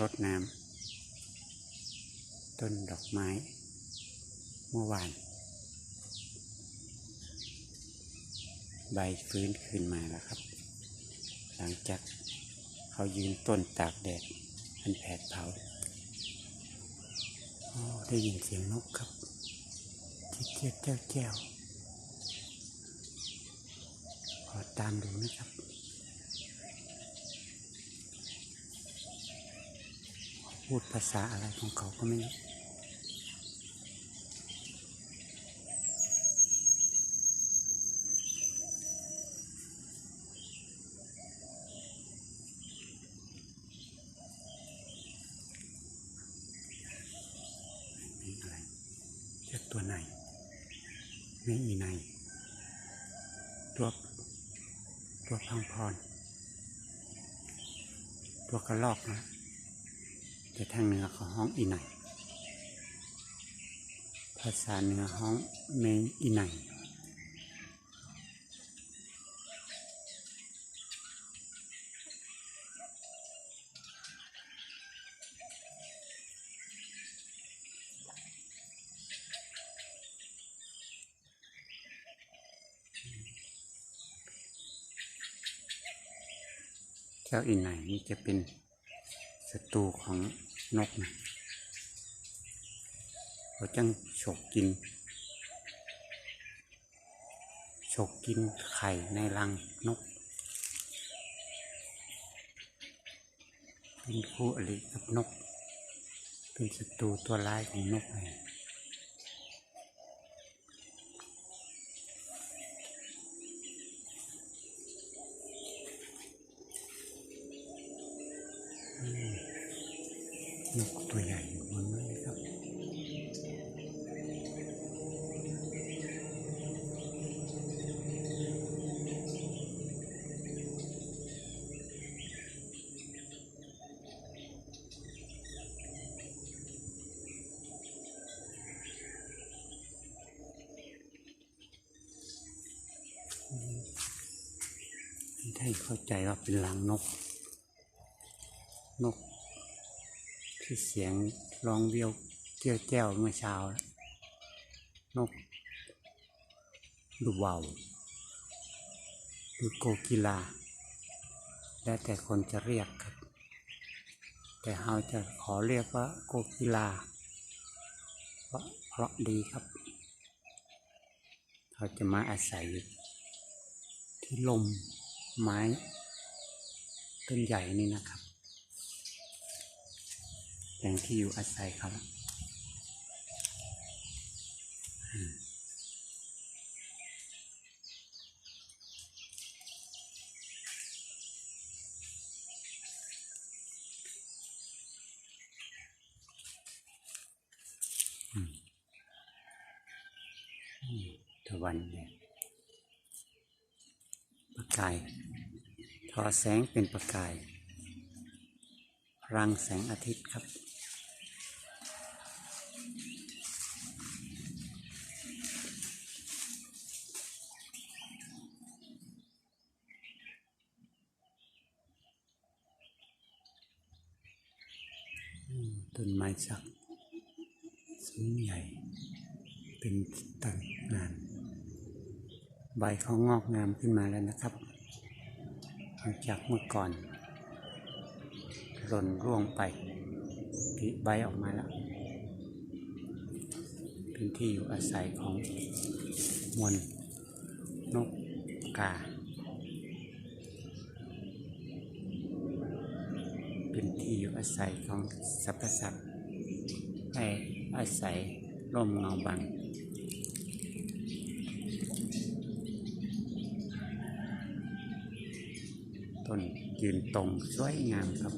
รดน้ำต้นดอกไม้ เมื่อวาน ใบฟื้นขึ้นมาแล้วครับ หลังจากเขายืนต้นตากแดดมันแผดเผาได้ยินเสียงนกครับเจี๊ยบแจ้วแจ้วขอตามดูนะครับ พูดภาษาอะไรของเขาก็ไม่รู้ตัวไหนไม่อีไหนตัวตัวพังพร ตัวกระลอกนะ แต่ทางเหนือเขาห้องอีไหนภาษาเหนือห้องเมงอีไหนเจ้าอีไหนนี่จะเป็นศัตรูของ นกนะเขาจังฉกกินฉกกินไข่ในรังนก เป็นคู่อริกับนก เป็นศัตรูตัวร้ายของนกเลย นกตัวใหญ่อยู่บนนั้นเลยครับให้เข้าใจว่าเป็นรังนก นก ที่เสียงร้องเวียวเจียวแจ้วเมื่อเช้าลนกดูเวาวหรือโกกีลาแล้วแต่คนจะเรียกครับ แต่เราจะขอเรียกว่าโกกีลาเพราะเพราะดีครับเขาจะมาอาศัย ที่ลมไม้ต้นใหญ่นี่นะครับ แหล่งที่อยู่อาศัยครับอืมอืมตะวันเนี่ยประกาย ทอแสงเป็นประกาย รังแสงอาทิตย์ครับ ต้นไม้สักสูงใหญ่ เป็นต้นงาน ใบเขางอกงามขึ้นมาแล้วนะครับหลังจากเมื่อก่อนหล่นร่วงไปผลิใบออกมาแล้ว เป็นที่อยู่อาศัยของมวลนกกา เป็น ที่อยู่อาศัยของสรรพสัตว์ให้อาศัยร่มเงาบังต้นยืนตรงสวยงามครับ